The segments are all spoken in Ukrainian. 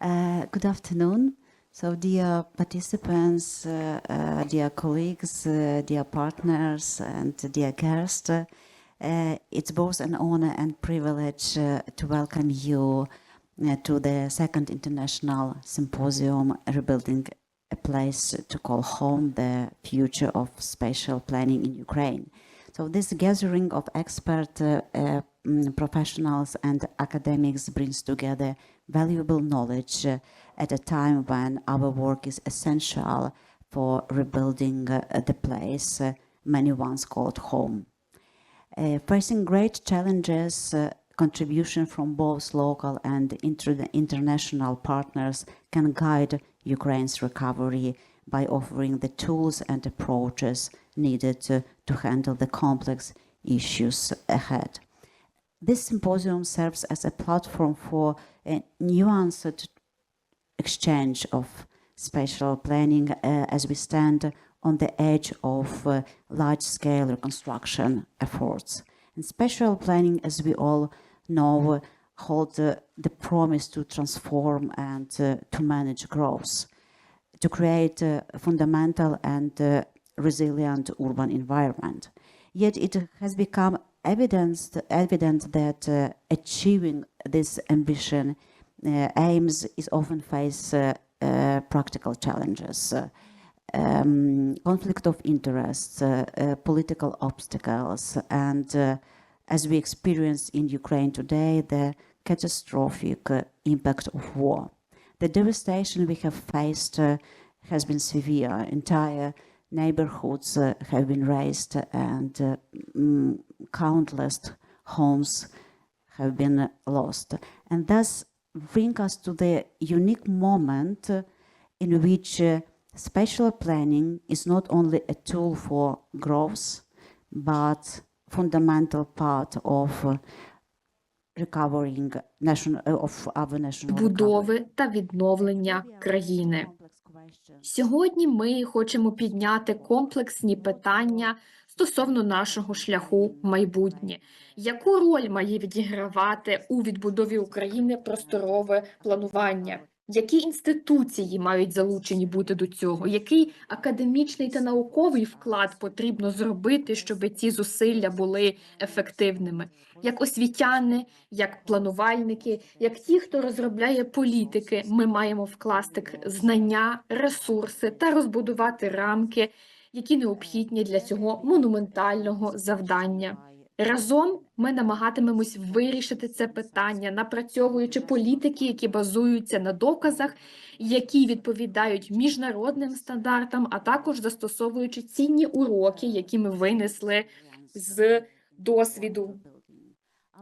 Uh, good afternoon. So, dear participants, uh, uh, dear colleagues, uh, dear partners, and dear guests, uh, it's both an honor and privilege uh, to welcome you to the second international symposium, Rebuilding a Place to Call Home The Future of Spatial Planning in Ukraine. So, this gathering of expert mm, professionals and academics brings together valuable knowledge uh, at a time when our work is essential for rebuilding uh, the place uh, many once called home. Facing great challenges, contribution from both local and inter- international partners can guide Ukraine's recovery by offering the tools and approaches needed to, to handle the complex issues ahead. This symposium serves as a platform for a nuanced exchange of spatial planning uh, as we stand on the edge of uh, large scale reconstruction efforts. And spatial planning, as we all know, uh, hold uh, the promise to transform and uh, to manage growth, to create a fundamental and uh, resilient urban environment. Yet it has become evidence, evident that uh, achieving this ambition uh, aims is often face uh, uh, practical challenges, uh, um, conflict of interests, political obstacles, and as we experience in Ukraine today, the catastrophic impact of war. The devastation we have faced has been severe. Entire neighborhoods uh, have been razed, and uh, countless homes have been lost. And thus bring us to the unique moment uh, in which uh, spatial planning is not only a tool for growth, but fundamental part of uh, recovering national uh, of our national. Будови та відновлення країни. Сьогодні ми хочемо підняти комплексні питання стосовно нашого шляху в майбутнє. Яку роль має відігравати у відбудові України просторове планування? Які інституції мають залучені бути до цього? Який академічний та науковий вклад потрібно зробити, щоб ці зусилля були ефективними? Як освітяни, як планувальники, як ті, хто розробляє політики, ми маємо вкласти знання, ресурси та розбудувати рамки, які необхідні для цього монументального завдання. Разом ми намагатимемось вирішити це питання, напрацьовуючи політики, які базуються на доказах, які відповідають міжнародним стандартам, а також застосовуючи цінні уроки, які ми винесли з досвіду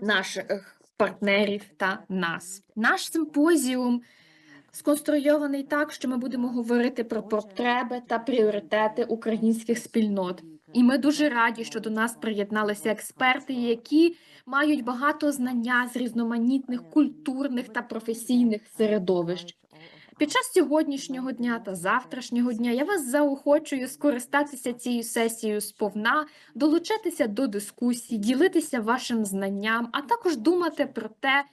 наших партнерів та нас. Наш симпозіум сконструйований так, що ми будемо говорити про потреби та пріоритети українських спільнот. І ми дуже раді, що до нас приєдналися експерти, які мають багато знання з різноманітних культурних та професійних середовищ. Під час сьогоднішнього дня та завтрашнього дня я вас заохочую скористатися цією сесією сповна, долучатися до дискусій, ділитися вашим знанням, а також думати про те,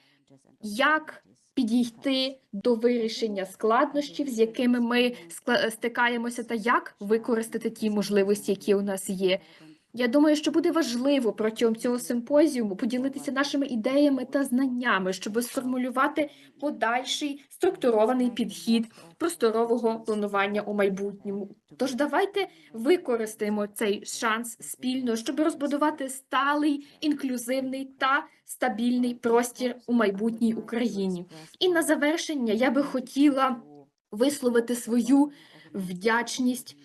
як підійти до вирішення складнощів, з якими ми стикаємося, та як використати ті можливості, які у нас є. Я думаю, що буде важливо протягом цього симпозіуму поділитися нашими ідеями та знаннями, щоб сформулювати подальший структурований підхід просторового планування у майбутньому. Тож давайте використаємо цей шанс спільно, щоб розбудувати сталий, інклюзивний та стабільний простір у майбутній Україні. І на завершення я би хотіла висловити свою вдячність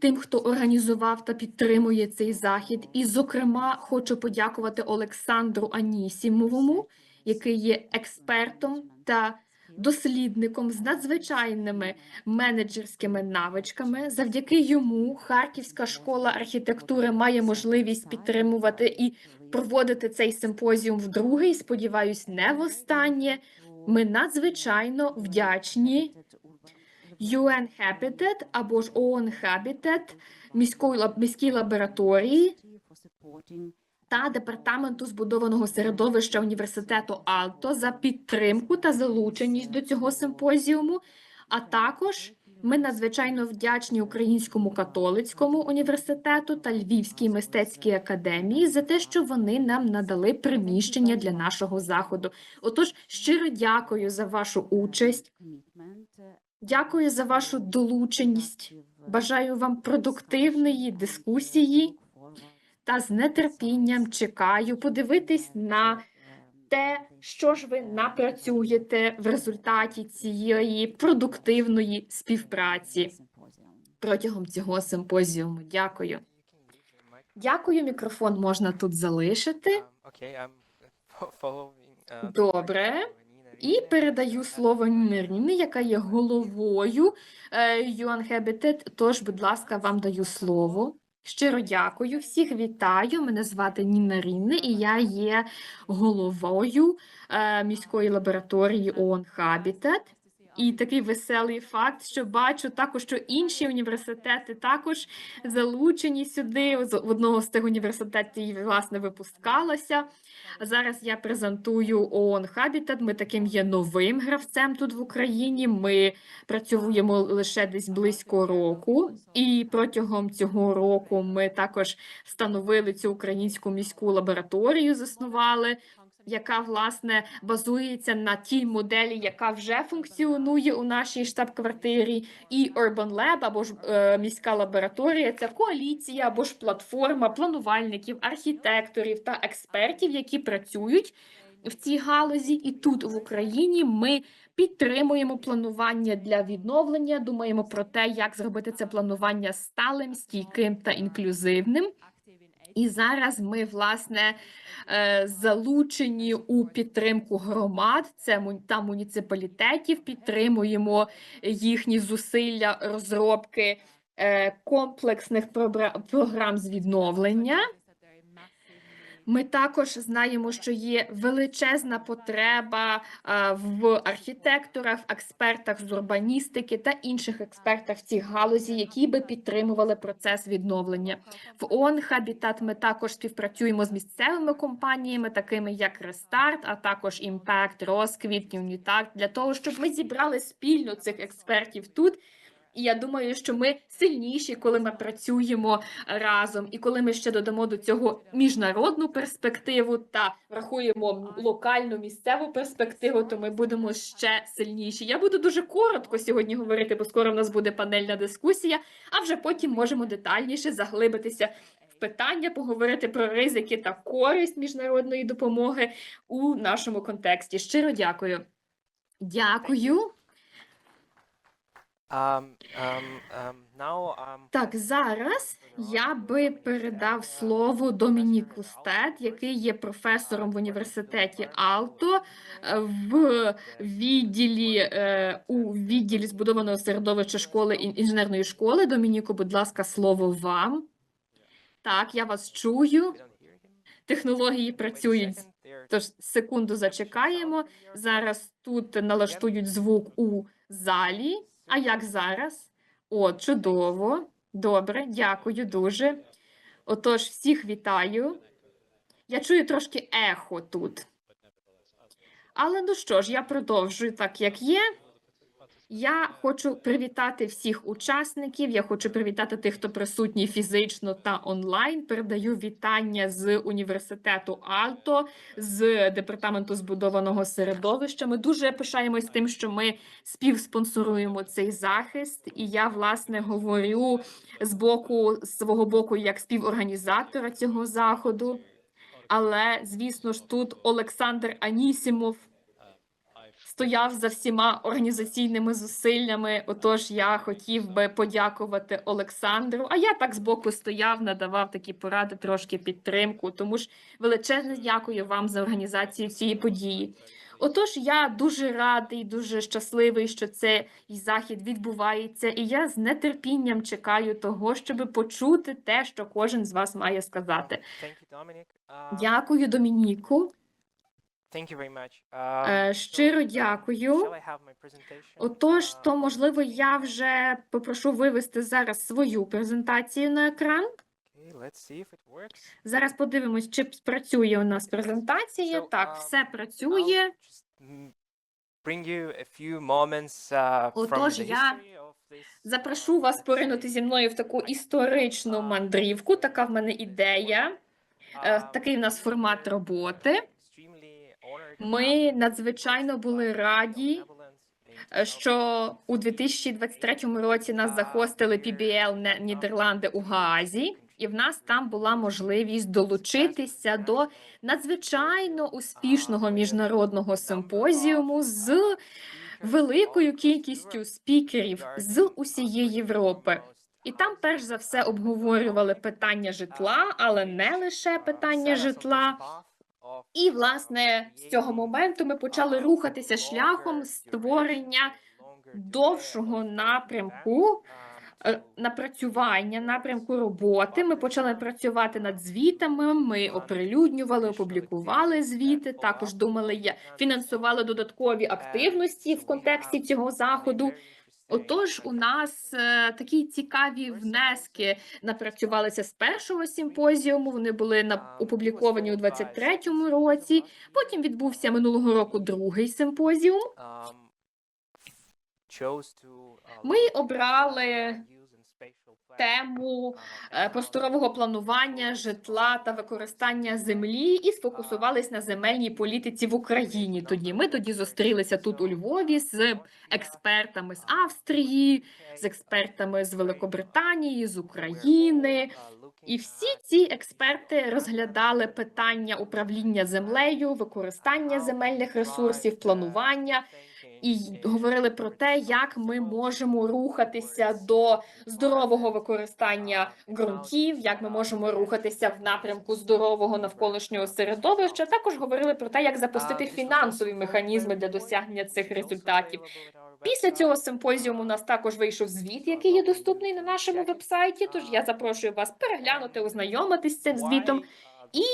тим, хто організував та підтримує цей захід. І, зокрема, хочу подякувати Олександру Анісімовому, який є експертом та дослідником з надзвичайними менеджерськими навичками. Завдяки йому Харківська школа архітектури має можливість підтримувати і проводити цей симпозіум вдруге. І сподіваюсь, не востаннє. Ми надзвичайно вдячні UN Habitat або ж ON Habitat міської міській лабораторії та департаменту збудованого середовища університету Алто за підтримку та залученість до цього симпозіуму. А також ми надзвичайно вдячні Українському католицькому університету та Львівській мистецькій академії за те, що вони нам надали приміщення для нашого заходу. Отож, щиро дякую за вашу участь. Дякую за вашу долученість. Бажаю вам продуктивної дискусії та з нетерпінням чекаю подивитись на те, що ж ви напрацюєте в результаті цієї продуктивної співпраці протягом цього симпозіуму. Дякую. Дякую. Мікрофон можна тут залишити. Добре. І передаю слово Нирніни, яка є головою UN Habitat. Тож, будь ласка, вам даю слово. Щиро дякую. Всіх вітаю. Мене звати Ніна Рінне, і я є головою е, міської лабораторії ООН Habitat. І такий веселий факт, що бачу також, що інші університети також залучені сюди. З одного з тих університетів власне випускалася. Зараз я презентую ООН Habitat. Ми таким є новим гравцем тут в Україні. Ми працюємо лише десь близько року, і протягом цього року ми також встановили цю українську міську лабораторію, заснували. Яка власне базується на тій моделі, яка вже функціонує у нашій штаб-квартирі, і Urban Lab, або ж е, міська лабораторія це коаліція або ж платформа планувальників, архітекторів та експертів, які працюють в цій галузі. І тут в Україні ми підтримуємо планування для відновлення. Думаємо про те, як зробити це планування сталим, стійким та інклюзивним. І зараз ми власне е, залучені у підтримку громад, це та муніципалітетів. Підтримуємо їхні зусилля розробки е, комплексних програм з відновлення. Ми також знаємо, що є величезна потреба в архітекторах, експертах з урбаністики та інших експертах в цій галузі, які би підтримували процес відновлення. В ООН Habitat ми також співпрацюємо з місцевими компаніями, такими як Рестарт, а також Impact, Розквіт, Unitact, для того, щоб ми зібрали спільно цих експертів тут. І я думаю, що ми сильніші, коли ми працюємо разом, і коли ми ще додамо до цього міжнародну перспективу та врахуємо локальну місцеву перспективу, то ми будемо ще сильніші. Я буду дуже коротко сьогодні говорити, бо скоро в нас буде панельна дискусія, а вже потім можемо детальніше заглибитися питання, поговорити про ризики та користь міжнародної допомоги у нашому контексті. Щиро дякую. Дякую. Um, um, um, now, um, Так, зараз я би передав слово Домініку Стет, який є професором в університеті Алто е, в відділі е, у відділі збудованого середовища школи інженерної школи. Домініку, будь ласка, слово вам. Так, я вас чую. Технології працюють. Тож секунду зачекаємо. Зараз тут налаштують звук у залі. А як зараз? О, чудово. Добре, дякую дуже. Отож, всіх вітаю. Я чую трошки ехо тут. Але ну що ж, я продовжую так, як є. Я хочу привітати всіх учасників. Я хочу привітати тих, хто присутній фізично та онлайн. Передаю вітання з університету Алто, з департаменту збудованого середовища. Ми дуже пишаємось тим, що ми співспонсоруємо цей захист. І я власне говорю з боку з свого боку як співорганізатора цього заходу. Але звісно ж, тут Олександр Анісімов стояв за всіма організаційними зусиллями. Отож, я хотів би подякувати Олександру. А я так збоку стояв, надавав такі поради, трошки підтримку. Тому ж величезне дякую вам за організацію цієї події. Отож, я дуже радий, дуже щасливий, що цей захід відбувається, і я з нетерпінням чекаю того, щоб почути те, що кожен з вас має сказати. Um, Дякую, Домініку. Thank you very much. Um, Е, Щиро дякую. Отож, Uh, то можливо, я вже попрошу вивести зараз свою презентацію на екран. okay. Okay, let's see if it works. Зараз подивимось, чи спрацює у нас презентація. So, Так, um, все працює. bring you a few moments uh, from Отож, the я this, Запрошу uh, вас поринути зі мною в таку історичну мандрівку. Така в мене ідея. Е, um, Такий в нас формат роботи. Ми надзвичайно були раді, е, що у 2023 році нас захостили PBL Нідерланди у Гаазі, і в нас там була можливість долучитися до надзвичайно успішного міжнародного симпозіуму з великою кількістю спікерів з усієї Європи. І там, перш за все, обговорювали питання житла, але не лише питання житла. І, власне, з цього моменту ми почали рухатися шляхом створення довшого напрямку е, напрацювання, напрямку роботи. Ми почали працювати над звітами. Ми оприлюднювали, опублікували звіти. Також думали, фінансували додаткові активності в контексті цього заходу. Отож, у нас е, такі цікаві внески напрацювалися з першого симпозіуму. Вони були на опубліковані у 23-му році. Потім відбувся минулого року другий симпозіум. Ми обрали тему е, просторового планування житла та використання землі і сфокусувались на земельній політиці в Україні. Тоді ми тоді зустрілися тут у Львові з експертами з Австрії, з експертами з Великобританії, з України. І всі ці експерти розглядали питання управління землею, використання земельних ресурсів, планування і говорили про те, як ми можемо рухатися до здорового використання ґрунтів, як ми можемо рухатися в напрямку здорового навколишнього середовища. Також говорили про те, як запустити фінансові механізми для досягнення цих результатів. Після цього симпозіуму у нас також вийшов звіт, який є доступний на нашому вебсайті. Тож я запрошую вас переглянути, ознайомитись з цим звітом. І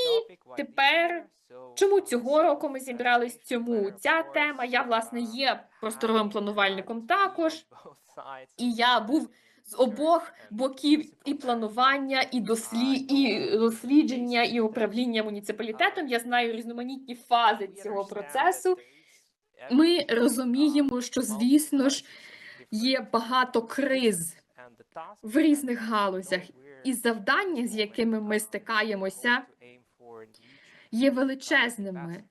тепер Чому цього року ми зібрались? Цьому ця тема? Я власне є просторовим планувальником також, і я був з обох боків і планування, і дослі, і дослідження, і управління муніципалітетом. Я знаю різноманітні фази цього процесу. Ми розуміємо, що звісно ж є багато криз в різних галузях, і завдання, з якими ми стикаємося, є величезними.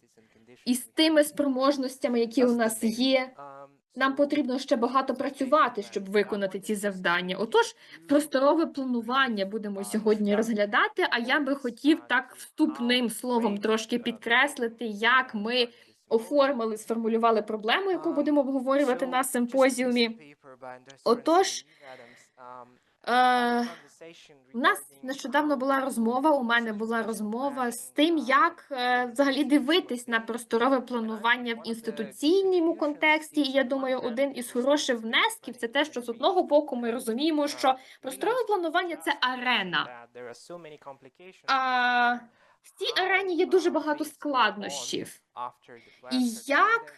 І з тими спроможностями, які у нас є, нам потрібно ще багато працювати, щоб виконати ці завдання. Отож, просторове планування будемо сьогодні розглядати. А я би хотів так вступним словом трошки підкреслити, як ми оформили, сформулювали проблему, яку будемо обговорювати на симпозіумі. Отож, Е, у нас нещодавно була розмова. У мене була розмова з тим, як е, взагалі дивитись на просторове планування в інституційному контексті. І я думаю, один із хороших внесків це те, що з одного боку ми розуміємо, що просторове планування це арена. А в цій арені є дуже багато складнощів. І як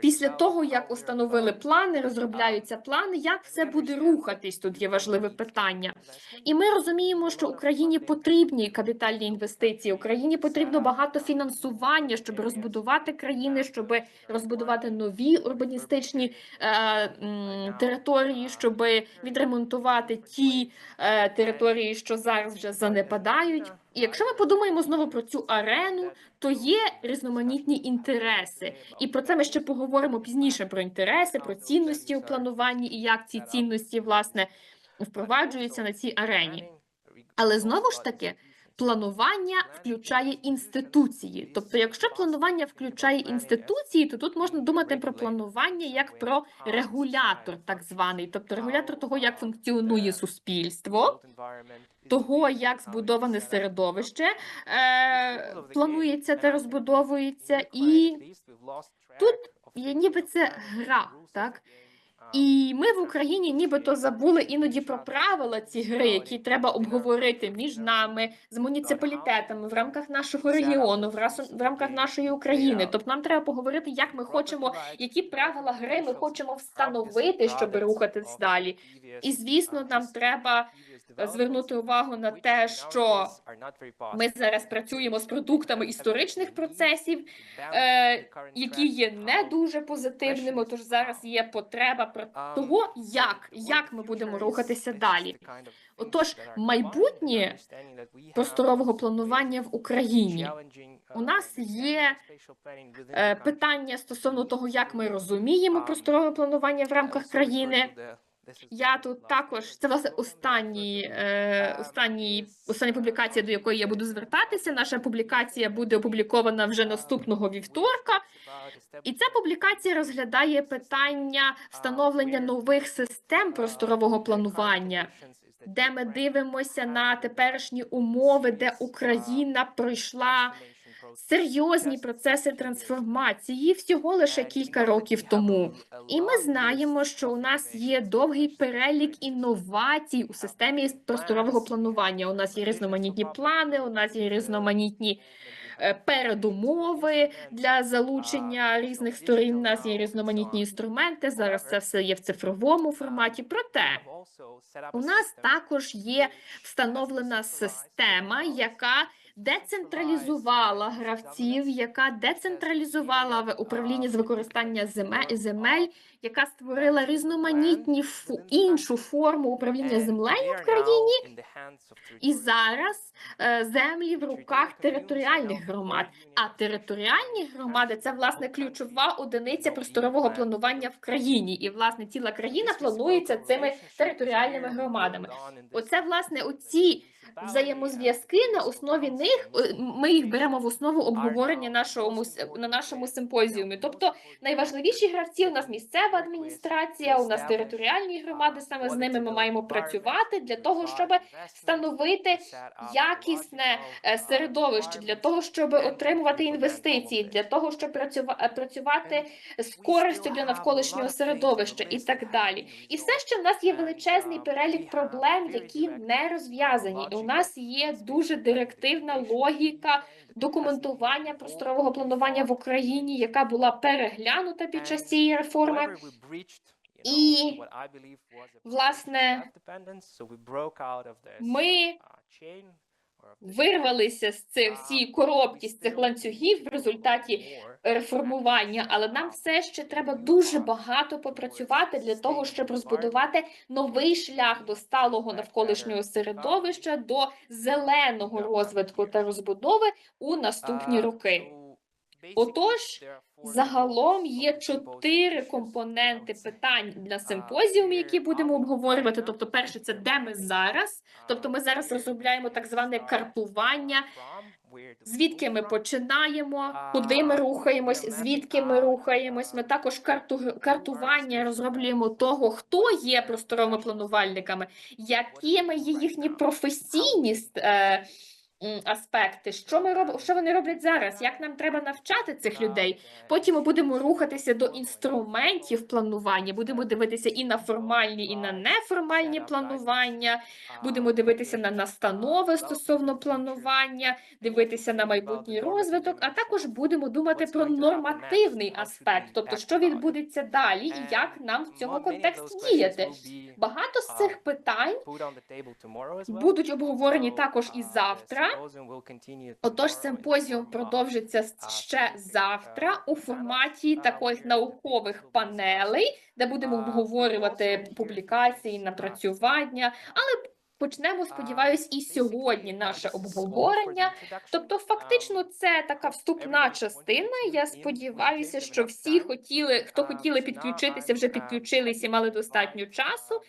Після того, як установили плани, розробляються плани, як все буде рухатись, тут є важливе питання. І ми розуміємо, що Україні потрібні капітальні інвестиції. Україні потрібно багато фінансування, щоб розбудувати країни, щоб розбудувати нові урбаністичні е, м, території, щоб відремонтувати ті е, території, що зараз вже занепадають. І якщо ми подумаємо знову про цю арену, то є різноманітні інтереси, і про це ми ще поговоримо пізніше про інтереси, про цінності у плануванні і як ці цінності власне впроваджуються на цій арені. Але знову ж таки, планування включає інституції. Тобто, якщо планування включає інституції, то тут можна думати про планування як про регулятор, так званий, тобто регулятор того, як функціонує суспільство, того, як збудоване середовище е, планується та розбудовується, і тут є ніби це гра, так. І ми в Україні нібито забули іноді про правила ці гри, які треба обговорити між нами з муніципалітетами в рамках нашого регіону, в рамках нашої України. Тобто нам треба поговорити, як ми хочемо, які правила гри ми хочемо встановити, щоб рухатись далі. І звісно, нам треба звернути увагу на те, що ми зараз працюємо з продуктами історичних процесів, е, які є не дуже позитивними. Тож зараз є потреба про того, як, як ми будемо рухатися далі. Отож, майбутнє просторового планування в Україні. У нас є е, питання стосовно того, як ми розуміємо просторове планування в рамках країни. Я тут також це власне останній, е, останній, остання публікація, до якої я буду звертатися. Наша публікація буде опублікована вже наступного вівторка. І ця публікація розглядає питання встановлення нових систем просторового планування, де ми дивимося на теперішні умови, де Україна пройшла серйозні процеси трансформації всього лише кілька років тому. І ми знаємо, що у нас є довгий перелік інновацій у системі просторового планування. У нас є різноманітні плани, у нас є різноманітні е, передумови для залучення різних сторін. У нас є різноманітні інструменти. Зараз це все є в цифровому форматі. Проте у нас також є встановлена система, яка децентралізувала гравців, яка децентралізувала управління з використання земель, яка створила різноманітні іншу форму управління землею в країні. І зараз е, землі в руках територіальних громад. А територіальні громади це власне ключова одиниця просторового планування в країні. І власне ціла країна планується цими територіальними громадами. Оце власне оці взаємозв'язки на основі них е, ми їх беремо в основу обговорення нашого на нашому симпозіумі. Тобто найважливіші гравці у нас місцева адміністрація, у нас територіальні громади. Саме з ними ми маємо працювати для того, щоб встановити якісне е, середовище для того, щоб отримувати інвестиції, для того, щоб працюва- е, працювати з користю для навколишнього середовища і так далі. І все ще в нас є величезний перелік проблем, які не розв'язані. У нас є дуже директивна логіка документування просторового планування в Україні, яка була переглянута під час цієї реформи. І, власне, Ми вирвалися з цих цієї коробки, з цих ланцюгів в результаті реформування, але нам все ще треба дуже багато попрацювати для того, щоб розбудувати новий шлях до сталого навколишнього середовища, до зеленого розвитку та розбудови у наступні роки. Отож, Загалом є чотири компоненти питань для симпозіуму, які будемо обговорювати. Тобто, перше, це де ми зараз. Тобто, ми зараз розробляємо так зване картування, звідки ми починаємо, куди ми рухаємось, звідки ми рухаємось. Ми також карту картування розроблюємо того, хто є просторовими планувальниками, якими є їхні професійні е, аспекти, що ми роб... що вони роблять зараз, як нам треба навчати цих людей. Потім ми будемо рухатися до інструментів планування. Будемо дивитися і на формальні, і на неформальні планування. Будемо дивитися на настанови стосовно планування, дивитися на майбутній розвиток, а також будемо думати про нормативний аспект, тобто що відбудеться далі, і як нам в цьому контексті діяти. Багато з цих питань будуть обговорені також і завтра. Отож, симпозіум продовжиться ще завтра у форматі таких наукових панелей, де будемо обговорювати публікації, напрацювання, але почнемо, сподіваюсь, і сьогодні наше обговорення. Тобто, фактично, це така вступна частина. Я сподіваюся, що всі хотіли, хто хотіли підключитися, вже підключилися і мали достатньо часу.